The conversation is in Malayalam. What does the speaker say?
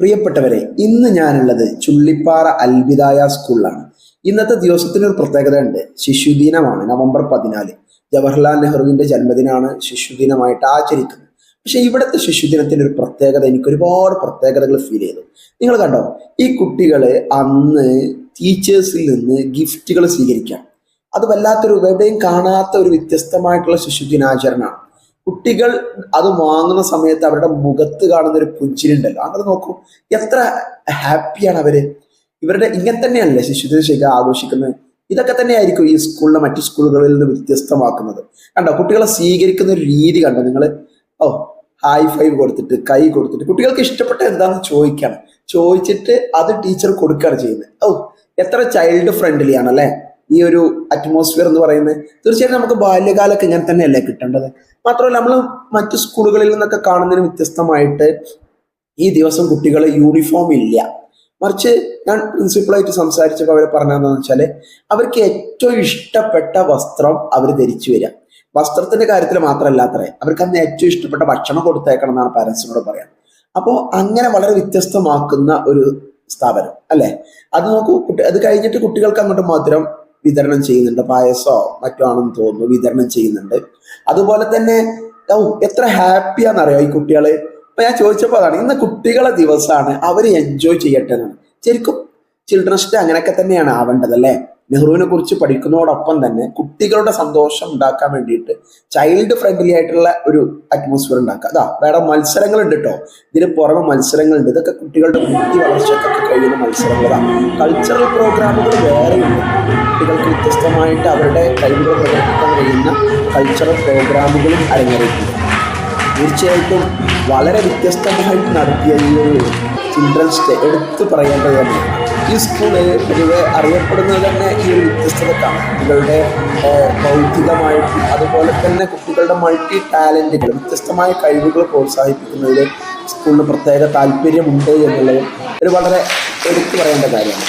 പ്രിയപ്പെട്ടവരെ ഇന്ന് ഞാനുള്ളത് ചുള്ളിപ്പാറ അൽബിദായ സ്കൂളിലാണ്. ഇന്നത്തെ ദിവസത്തിന് ഒരു പ്രത്യേകത ഉണ്ട് ശിശുദിനമാണ് നവംബർ പതിനാല്. ജവഹർലാൽ നെഹ്റുവിന്റെ ജന്മദിനമാണ് ശിശുദിനമായിട്ട് ആചരിക്കുന്നത്. പക്ഷെ ഇവിടുത്തെ ശിശുദിനത്തിന്റെ ഒരു പ്രത്യേകത എനിക്ക് ഒരുപാട് പ്രത്യേകതകൾ ഫീൽ ചെയ്തു. നിങ്ങൾ കണ്ടോ ഈ കുട്ടികൾ അന്ന് ടീച്ചേഴ്സിൽ നിന്ന് ഗിഫ്റ്റുകൾ സ്വീകരിക്കാം അത് വല്ലാത്തൊരു എവിടെയും കാണാത്ത ഒരു വ്യത്യസ്തമായിട്ടുള്ള ശിശുദിനാചരണമാണ്. കുട്ടികൾ അത് വാങ്ങുന്ന സമയത്ത് അവരുടെ മുഖത്ത് കാണുന്ന ഒരു പുഞ്ചിരിണ്ടല്ലോ അങ്ങനെ നോക്കൂ എത്ര ഹാപ്പിയാണ് അവർ. ഇവരുടെ ഇങ്ങനെ തന്നെയല്ലേ ശിശുദിന ശേഖ ആഘോഷിക്കുന്നത്? ഇതൊക്കെ തന്നെയായിരിക്കും ഈ സ്കൂളിലെ മറ്റു സ്കൂളുകളിൽ നിന്ന് വ്യത്യസ്തമാക്കുന്നത്. കണ്ടോ കുട്ടികളെ സ്വീകരിക്കുന്ന ഒരു രീതി കണ്ടോ നിങ്ങൾ ഓ ഹൈ ഫൈവ് കൊടുത്തിട്ട് കൈ കൊടുത്തിട്ട്. കുട്ടികൾക്ക് ഇഷ്ടപ്പെട്ട എന്താണെന്ന് ചോദിക്കണം. ചോദിച്ചിട്ട് അത് ടീച്ചർ കൊടുക്കുകയാണ് ചെയ്യുന്നത്. ഓ എത്ര ചൈൽഡ് ഫ്രണ്ട്ലി ആണല്ലേ? ഈ ഒരു അറ്റ്മോസ്ഫിയർ എന്ന് പറയുന്നത് തീർച്ചയായിട്ടും നമുക്ക് ബാല്യകാലമൊക്കെ ഇങ്ങനെ തന്നെയല്ലേ കിട്ടേണ്ടത്. മാത്രമല്ല നമ്മൾ മറ്റു സ്കൂളുകളിൽ നിന്നൊക്കെ കാണുന്നതിന് വ്യത്യസ്തമായിട്ട് ഈ ദിവസം കുട്ടികൾ യൂണിഫോം ഇല്ല. മറിച്ച് ഞാൻ പ്രിൻസിപ്പളായിട്ട് സംസാരിച്ചപ്പോൾ അവർ പറഞ്ഞതെന്ന് വെച്ചാൽ അവർക്ക് ഏറ്റവും ഇഷ്ടപ്പെട്ട വസ്ത്രം അവർ ധരിച്ചു വരിക. വസ്ത്രത്തിന്റെ കാര്യത്തിൽ മാത്രമല്ല അത്രേ അവർക്ക് അന്ന് ഏറ്റവും ഇഷ്ടപ്പെട്ട ഭക്ഷണം കൊടുത്തേക്കണം എന്നാണ് പാരൻസിനോട് പറയാം. അപ്പോൾ അങ്ങനെ വളരെ വ്യത്യസ്തമാക്കുന്ന ഒരു സ്ഥാപനം അല്ലെ? അത് നോക്കൂ അത് കഴിഞ്ഞിട്ട് കുട്ടികൾക്ക് അങ്ങോട്ട് മധുരം വിതരണം ചെയ്യുന്നുണ്ട്. പായസോ മറ്റോ ആണെന്ന് തോന്നുന്നു വിതരണം ചെയ്യുന്നുണ്ട്. അതുപോലെ തന്നെ ഓ എത്ര ഹാപ്പിയാണെന്നറിയോ ഈ കുട്ടികൾ? അപ്പൊ ഞാൻ ചോദിച്ചപ്പോൾ അതാണ് ഇന്ന് കുട്ടികളെ ദിവസമാണ് അവർ എൻജോയ് ചെയ്യട്ടെ എന്നാണ്. ശരിക്കും ചിൽഡ്രൻസ് ഡേ അങ്ങനെയൊക്കെ തന്നെയാണ് ആവേണ്ടത് അല്ലേ? നെഹ്റുവിനെ കുറിച്ച് പഠിക്കുന്നതോടൊപ്പം തന്നെ കുട്ടികളുടെ സന്തോഷം ഉണ്ടാക്കാൻ വേണ്ടിയിട്ട് ചൈൽഡ് ഫ്രണ്ട്ലി ആയിട്ടുള്ള ഒരു അറ്റ്മോസ്ഫിയർ ഉണ്ടാക്കുക. അതാ വേറെ മത്സരങ്ങളുണ്ട് കേട്ടോ ഇതിന് പുറമെ മത്സരങ്ങളുണ്ട്. ഇതൊക്കെ കുട്ടികളുടെ ബുദ്ധി വളർച്ചയ്ക്കൊക്കെ കഴിയുന്ന മത്സരങ്ങളാണ് കൾച്ചറൽ പ്രോഗ്രാമുകൾ വേറെയുണ്ട്. കുട്ടികൾക്ക് വ്യത്യസ്തമായിട്ട് അവരുടെ കഴിവുകൾ പ്രകടിപ്പിക്കാൻ കഴിയുന്ന കൾച്ചറൽ പ്രോഗ്രാമുകളും അരങ്ങേറിയിട്ടുണ്ട്. തീർച്ചയായിട്ടും വളരെ വ്യത്യസ്തമായിട്ട് നടത്തിയ ഈ ഒരു ചിൽഡ്രൻസ് ഡേ എടുത്തു പറയേണ്ടത് തന്നെ ഈ സ്കൂൾ പൊതുവെ അറിയപ്പെടുന്നത് തന്നെ ഈ ഒരു വ്യത്യസ്തതക്കാണ് കുട്ടികളുടെ ബൗദ്ധികമായിട്ട് അതുപോലെ തന്നെ കുട്ടികളുടെ മൾട്ടി ടാലന്റുകൾ വ്യത്യസ്തമായ കഴിവുകൾ പ്രോത്സാഹിപ്പിക്കുന്നതിൽ സ്കൂളിന് പ്രത്യേക താല്പര്യമുണ്ട് എന്നുള്ളത് ഒരു വളരെ എടുത്തു പറയേണ്ട കാര്യമാണ്.